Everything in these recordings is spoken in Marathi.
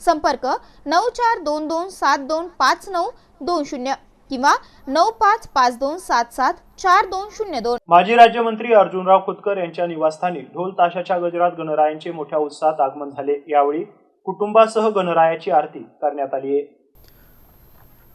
संपर्क नऊ चार दोन दोन सात दोन पाच नऊ दोन शून्य किंवा नऊ पाच पाच दोन सात सात चार दोन शून्य दोन. माजी राज्यमंत्री अर्जुनराव खोतकर यांच्या निवासस्थानी ढोल ताशाच्या गजरात गणरायांचे मोठ्या उत्साहात आगमन झाले. यावेळी कुटुंबासह गणरायाची आरती करण्यात आली आहे.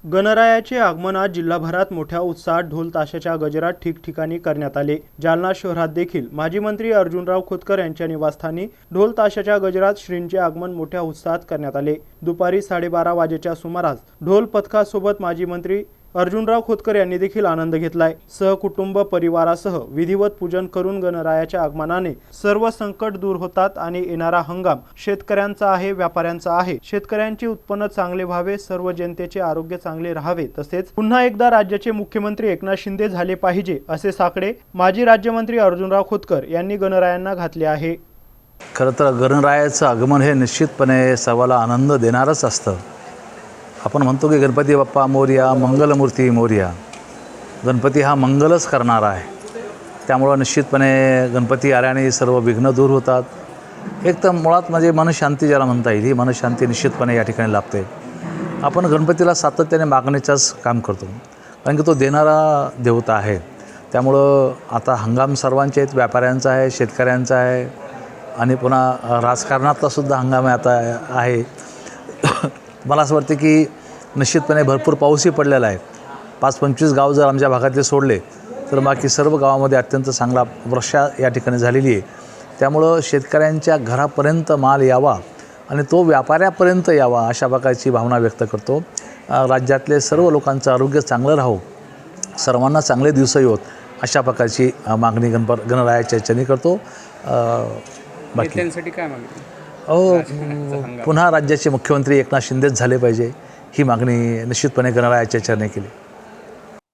गणरायाचे आगमन आज जिल्हाभरात मोठ्या उत्साहात ढोल ताशाच्या गजरात ठिकठिकाणी करण्यात आले. जालना शहरात देखील माजी मंत्री अर्जुनराव खोतकर यांच्या निवासस्थानी ढोल ताशाच्या गजरात श्रींचे आगमन मोठ्या उत्साहात करण्यात आले. दुपारी साडेबारा वाजेच्या सुमारास ढोल पथकासोबत माजी मंत्री अर्जुनराव खोतकर यांनी देखील आनंद घेतलाय. सहकुटुंब परिवारासह विधिवत पूजन करून गणरायाच्या आगमनाने सर्व संकट दूर होतात आणि येणारा हंगाम शेतकऱ्यांचा आहे व्यापाऱ्यांचा आहे. शेतकऱ्यांचे उत्पन्न चांगले व्हावे सर्व जनतेचे आरोग्य चांगले राहावे तसेच पुन्हा एकदा राज्याचे मुख्यमंत्री एकनाथ शिंदे झाले पाहिजे असे साकडे माजी राज्यमंत्री अर्जुनराव खोतकर यांनी गणरायांना घातले आहे. खरं तर गणरायाचं आगमन हे निश्चितपणे सर्वाला आनंद देणारच असतं. आपण म्हणतो की गणपती बाप्पा मोर्या मंगलमूर्ती मोर्या. गणपती हा मंगलच करणारा आहे. त्यामुळं निश्चितपणे गणपती आल्याने सर्व विघ्न दूर होतात. एक तर मुळात म्हणजे मनशांती ज्याला म्हणता येईल ही मनशांती निश्चितपणे या ठिकाणी लाभते. आपण गणपतीला सातत्याने मागण्याचंच काम करतो. कारण की तो देणारा देवता आहे. त्यामुळं आता हंगाम सर्वांचे आहेत व्यापाऱ्यांचा आहे शेतकऱ्यांचा आहे. आणि पुन्हा राजकारणातला सुद्धा हंगाम आता आहे. मला असं वाटतं की निश्चितपणे भरपूर पाऊसही पडलेला आहे. पाच पंचवीस गाव जर आमच्या भागातले सोडले तर बाकी सर्व गावामध्ये अत्यंत चांगला वर्षा या ठिकाणी झालेली आहे. त्यामुळं शेतकऱ्यांच्या घरापर्यंत माल यावा आणि तो व्यापाऱ्यापर्यंत यावा अशा प्रकारची भावना व्यक्त करतो. राज्यातले सर्व लोकांचं आरोग्य चांगलं राहो सर्वांना चांगले दिवस येत अशा प्रकारची मागणी गणप गणरायाच्या याच्याने करतो. बाकी. काय मागणी? हो पुन्हा राज्याचे मुख्यमंत्री एकनाथ शिंदेच झाले पाहिजे ही मागणी निश्चितपणे गणरायाच्या चरणी केली.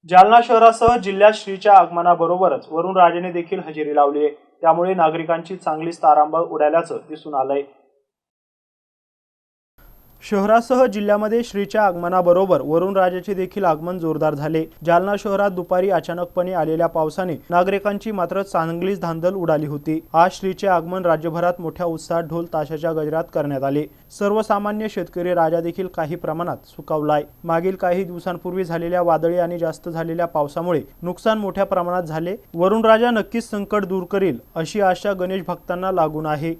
जालना शहरासह जिल्ह्यात श्रीच्या आगमनाबरोबरच वरुण राजेने देखील हजेरी लावली आहे. त्यामुळे नागरिकांची चांगलीच तारांबळ उडाल्याचं दिसून आलंय. शहरासह जिल्ह्यामध्ये श्रीच्या आगमनाबरोबर वरुणराजाचे देखील आगमन जोरदार झाले. जालना शहरात दुपारी अचानकपणे आलेल्या पावसाने नागरिकांची मात्र चांगलीच धांदल उडाली होती. आज श्रीचे आगमन राज्यभरात मोठ्या उत्साहात ढोल ताशाच्या गजरात करण्यात आले. सर्वसामान्य शेतकरी राजा देखील काही प्रमाणात सुकावलाय. मागील काही दिवसांपूर्वी झालेल्या वादळी आणि जास्त झालेल्या पावसामुळे नुकसान मोठ्या प्रमाणात झाले. वरुणराजा नक्कीच संकट दूर करील अशी आशा गणेश भक्तांना लागून आहे.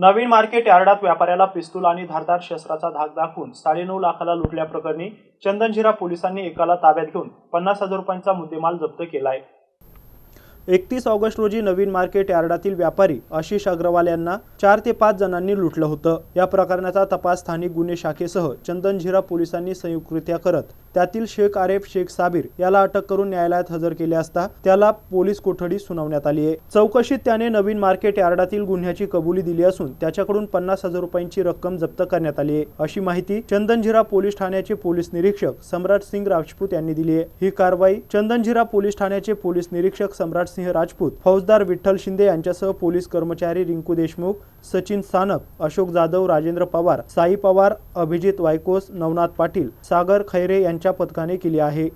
नवीन मार्केट यार्डात व्यापाऱ्याला पिस्तूल आणि धारदार शस्त्राचा धाक दाखवून साडेनऊ लाखाला लुटल्याप्रकरणी चंदनझिरा पोलिसांनी एकाला ताब्यात घेऊन पन्नास हजार रुपयांचा मुद्देमाल जप्त केला आहे एकतीस ऑगस्ट रोजी नवीन मार्केट यार्डातील व्यापारी आशिष अग्रवाल यांना चार ते पाच जणांनी लुटलं होतं. या प्रकरणाचा तपास स्थानिक गुन्हे शाखेसह चंदनझिरा पोलिसांनी संयुक्तरित्या करत त्यातील शेख आरेफ शेख साबीर याला अटक करून न्यायालयात हजर केले असता त्याला पोलीस कोठडी सुनावण्यात आली आहे. चौकशीत त्याने नवीन मार्केट यार्डातील गुन्ह्याची कबुली दिली असून त्याच्याकडून पन्नास हजार रुपयांची रक्कम जप्त करण्यात आली आहे. अशी माहिती चंदनझिरा पोलीस ठाण्याचे पोलीस निरीक्षक सम्राट सिंग राजपूत यांनी दिली आहे. ही कारवाई चंदनझिरा पोलीस ठाण्याचे पोलीस निरीक्षक सम्राट सिंह राजपूत फौजदार विठ्ठल शिंदे यांच्यासह पोलीस कर्मचारी रिंकू देशमुख सचिन सानप अशोक जाधव राजेंद्र पवार साई पवार अभिजित वायकोस नवनाथ पाटील सागर खैरे यांच्या पथकाने केली आहे.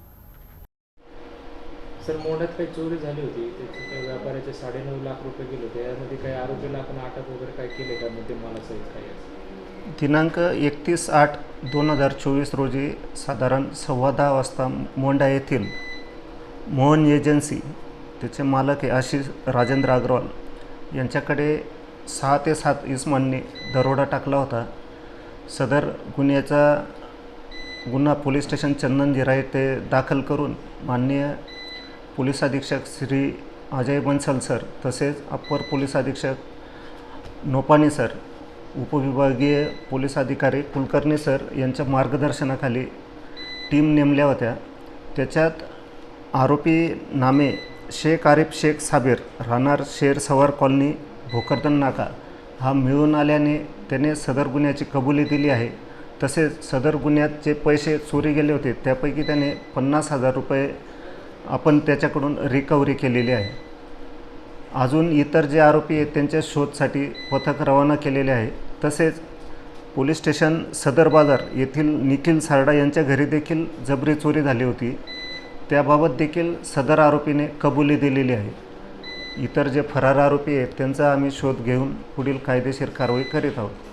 सर मोढ्यात काही चोरी झाली होती. काही व्यापाऱ्याचे साडेनऊ लाख रुपये गेले होते. यामध्ये काही आरोग्य आपण अटक वगैरे काय केले का मुद्देमालासहित काही असं? दिनांक एकतीस आठ दोन हजार चोवीस रोजी साधारण सव्वा दहा वाजता मोंडा येथील मोहन एजन्सी त्याचे मालक आहे आशिष राजेंद्र अग्रवाल यांच्याकडे सहा ते सात इसमांनी दरोडा टाकला होता. सदर गुन्ह्याचा गुन्हा पोलीस स्टेशन चंदनजिरा येथे दाखल करून माननीय पोलीस अधीक्षक श्री अजय बन्सल सर तसेच अप्पर पोलीस अधीक्षक नोपानी सर उपविभागीय पोलीस अधिकारी कुलकर्णी सर यांच्या मार्गदर्शनाखाली टीम नेमल्या होत्या. त्याच्यात आरोपी नामे शेख आरिफ शेख साबीर राहणार शेर सवार कॉलनी भोकरदन नाका हा मिळून आल्याने त्याने सदर गुन्ह्याची कबुली दिली आहे. तसेच सदर गुन्ह्यात जे पैसे चोरी गेले होते त्यापैकी त्याने पन्नास हजार रुपये आपण त्याच्याकडून रिकव्हरी केलेली आहे. अजून इतर जे आरोपी आहेत त्यांच्या शोधसाठी पथक रवाना केलेले आहे. तसेच पोलीस स्टेशन सदर बाजार येथील निखिल सारडा यांच्या घरी देखील जबरी चोरी झाली होती. त्याबाबत देखील सदर आरोपीने कबुली दिलेली आहे. इतर जे फरार आरोपी आहेत त्यांचा आम्ही शोध घेऊन पुढील कायदेशीर कारवाई करीत आहोत.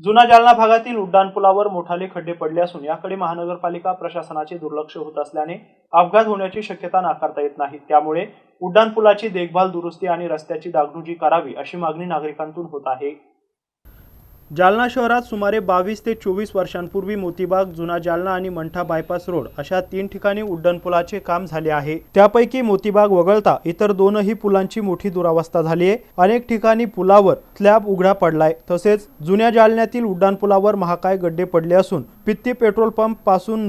जुना जालना भागातील उड्डाणपुलावर मोठाले खड्डे पडले असून याकडे महानगरपालिका प्रशासनाचे दुर्लक्ष होत असल्याने अपघात होण्याची शक्यता नाकारता येत नाही. त्यामुळे उड्डाणपुलाची देखभाल दुरुस्ती आणि रस्त्याची डागडुजी करावी अशी मागणी नागरिकांतून होत आहे. जालना शहरात सुमारे बावीस ते चोवीस वर्षांपूर्वी मोतीबाग जुना जालना आणि मंठा बायपास रोड अशा तीन ठिकाणी उड्डाणपुलाचे काम झाले आहे. त्यापैकी मोतीबाग वगळता इतर दोनही पुलांची मोठी दुरावस्था झाली आहे. अनेक ठिकाणी पुलावर स्लॅब उघडा पडलाय. तसेच जुन्या जालन्यातील उड्डाणपुलावर महाकाय गड्डे पडले असून पित्ती पेट्रोल पंपपासून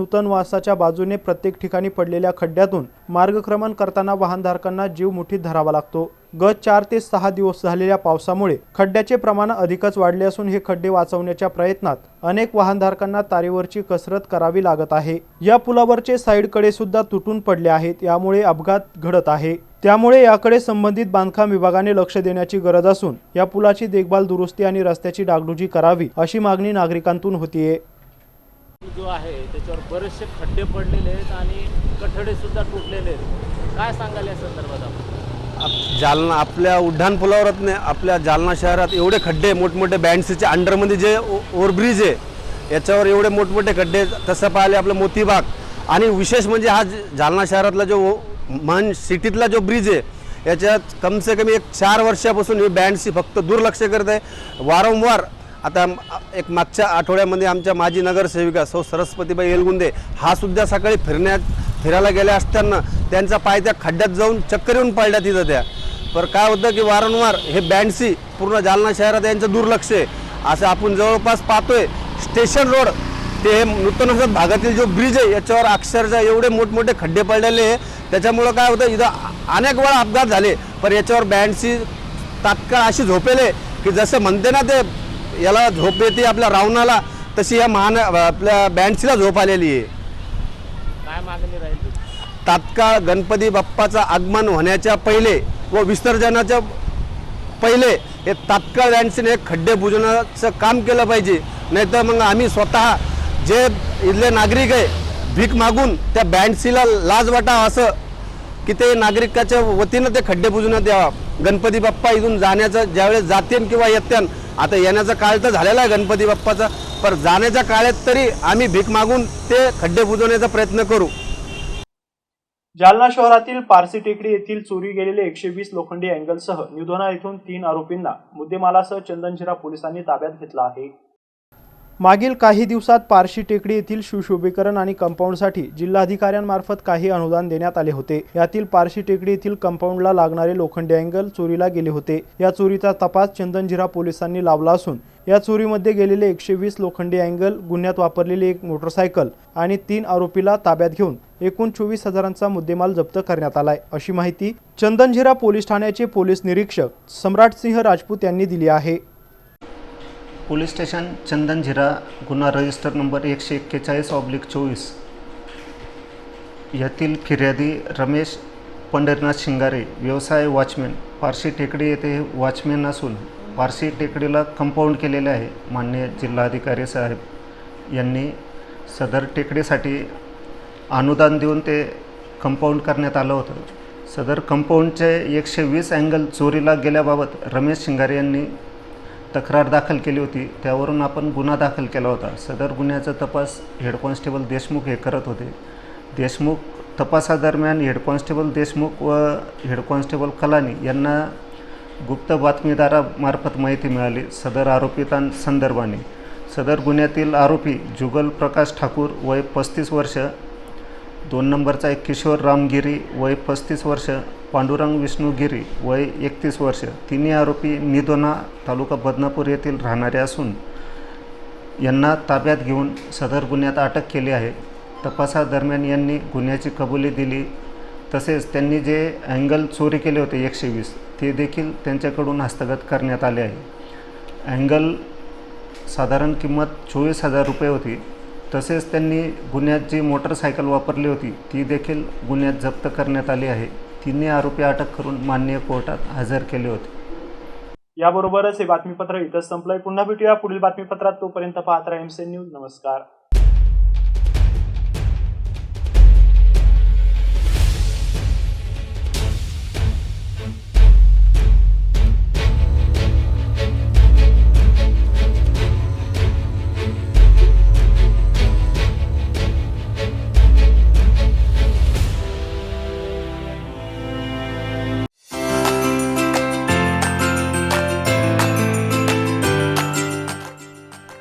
बाजूने प्रत्येक ठिकाणी पडलेल्या खड्ड्यातून मार्गक्रमण करताना वाहनधारकांना जीव मुठीत धरावा लागतो. गत चार ते सहा दिवस झालेल्या पावसामुळे खड्ड्याचे प्रमाण अधिकच वाढले असून हे खड्डे वाचवण्याच्या प्रयत्नात अनेक वाहनधारकांना तारेवरची कसरत करावी लागत आहे. या पुलावरचे साईडकडे सुद्धा तुटून पडले आहेत. यामुळे अपघात घडत आहे. त्यामुळे याकडे संबंधित बांधकाम विभागाने लक्ष देण्याची गरज असून या पुलाची देखभाल दुरुस्ती आणि रस्त्याची डागडुजी करावी अशी मागणी नागरिकांतून होतीये. जो आहे त्याच्यावर बरेचसे खड्डे पडलेले आहेत आणि कठडे सुद्धा तुटलेले आहेत. काय सांगाल या संदर्भात आपण? आप- जालना आपल्या उड्डाण पुलावरच नाही आपल्या जालना शहरात एवढे खड्डे मोठमोठे बँडसीचे अंडरमध्ये जे ओव्हरब्रिज आहे याच्यावर एवढे मोठमोठे खड्डे तसं पाहिले आपलं मोतीबाग. आणि विशेष म्हणजे हा जालना शहरातला जो मन सिटीतला जो ब्रिज आहे याच्यात कमसे कमी एक चार वर्षापासून ही बँडसी फक्त दुर्लक्ष करत आहे. वारंवार आता एक मागच्या आठवड्यामध्ये आमच्या माजी नगरसेविका सौ सरस्वतीबाई एलगुंदे हा सुद्धा सकाळी फिरण्यात फिरायला गेल्या असताना त्यांचा पाय त्या खड्ड्यात जाऊन चक्कर येऊन पडल्यात तिथं त्या. पर काय होतं की वारंवार हे बँडसी पूर्ण जालना शहरात यांचं दुर्लक्ष आहे. असं आपण जवळपास पाहतोय. स्टेशन रोड ते हे नूतन भागातील जो ब्रिज आहे याच्यावर अक्षरशः एवढे मोठमोठे खड्डे पडलेले आहे. त्याच्यामुळं काय होतं इथं अनेक वेळा अपघात झाले. पण याच्यावर बँडसी तात्काळ अशी झोपेले की जसं म्हणते ना ते याला झोप येते आपल्या रावणाला तशी या महान आपल्या बँडसीला झोप आलेली आहे. काय मागणी राहील? तात्काळ गणपती बाप्पाचं आगमन होण्याच्या पहिले व विसर्जनाच्या पहिले हे तात्काळ बँडसीने हे खड्डे बुजवण्याचं काम केलं पाहिजे. नाहीतर मग आम्ही स्वतः जे इथले नागरिक आहे भीक मागून त्या बँडसीला लाज वाटावं असं की ते नागरिकाच्या वतीनं ते खड्डे बुजवण्यात यावा. गणपती बाप्पा इथून जाण्याचं ज्यावेळेस जातेन किंवा येत्यान आता येण्याचा काळ तर झालेला आहे गणपती बाप्पाचा पण जाण्याच्या काळात तरी आम्ही भीक मागून ते खड्डे बुजवण्याचा प्रयत्न करू. जालना शहरातील पारसी टेकडी येथील चोरी गेलेले एकशे वीस लोखंडी अँगलसह निधोना येथून तीन आरोपींना मुद्देमालासह चंदनशिरा पोलिसांनी ताब्यात घेतला आहे. मागील काही दिवसात पारशी टेकडी येथील सुशोभीकरण आणि कंपाऊंडसाठी जिल्हाधिकाऱ्यांमार्फत काही अनुदान देण्यात आले होते. यातील पारशी टेकडी येथील कंपाऊंडला लागणारे लोखंडी अँगल चोरीला गेले होते. या चोरीचा तपास चंदनझिरा पोलिसांनी लावला असून या चोरीमध्ये गेलेले एकशे वीस लोखंडी अँगल गुन्ह्यात वापरलेली एक मोटरसायकल आणि तीन आरोपीला ताब्यात घेऊन एकूण चोवीस हजारांचा मुद्देमाल जप्त करण्यात आलाय. अशी माहिती चंदनझिरा पोलीस ठाण्याचे पोलीस निरीक्षक सम्राटसिंह राजपूत यांनी दिली आहे. पोलीस स्टेशन चंदनझिरा गुन्हा रजिस्टर नंबर एकशे एक्केचाळीस ऑब्लिक चोवीस. यातील फिर्यादी रमेश पंढरीनाथ शिंगारे व्यवसाय वॉचमॅन पारशी टेकडी येथे वॉचमॅन असून पारशी टेकडीला कंपाऊंड केलेले आहे मान्य जिल्हाधिकारी साहेब. यांनी सदर टेकडीसाठी अनुदान देऊन ते कंपाऊंड करण्यात आलं होतं. सदर कंपाऊंडचे एकशे वीस अँगल चोरीला गेल्याबाबत रमेश शिंगारे यांनी तक्रार दाखल केली होती त्यावरून आपण गुन्हा दाखल केला होता. सदर गुन्ह्याचा तपास हेड कॉन्स्टेबल देशमुख हे करत होते. देशमुख तपासादरम्यान हेड कॉन्स्टेबल देशमुख व हेड कॉन्स्टेबल कलानी यांना गुप्त बातमीदारामार्फत माहिती मिळाली सदर आरोपितांसंदर्भाने. सदर गुन्ह्यातील आरोपी जुगल प्रकाश ठाकूर वय पस्तीस वर्ष दोन नंबरचा एक किशोर रामगिरी वय पस्तीस वर्ष पांडुरंग विष्णूगिरी वय एकतीस वर्ष. तिन्ही आरोपी निदोना तालुका बदनापूर येथील राहणारे असून यांना ताब्यात घेऊन सदर गुन्ह्यात अटक केली आहे. तपासादरम्यान यांनी गुन्ह्याची कबुली दिली तसेच त्यांनी जे अँगल चोरी केले होते एकशे वीस ते देखील त्यांच्याकडून हस्तगत करण्यात आले आहे. अँगल साधारण किंमत चोवीस हजार रुपये होती. तसेच त्यांनी गुन्ह्यात जी मोटरसायकल वापरली होती ती देखील गुन्ह्यात जप्त करण्यात आली आहे. तिन्ही आरोपी अटक करून माननीय कोर्टात हजर केले होते. याबरोबरच हे बातमीपत्र इथं संपलंय. पुन्हा भेटूया पुढील बातमीपत्रात. तोपर्यंत पाहत राहा एमसीएन न्यूज नमस्कार.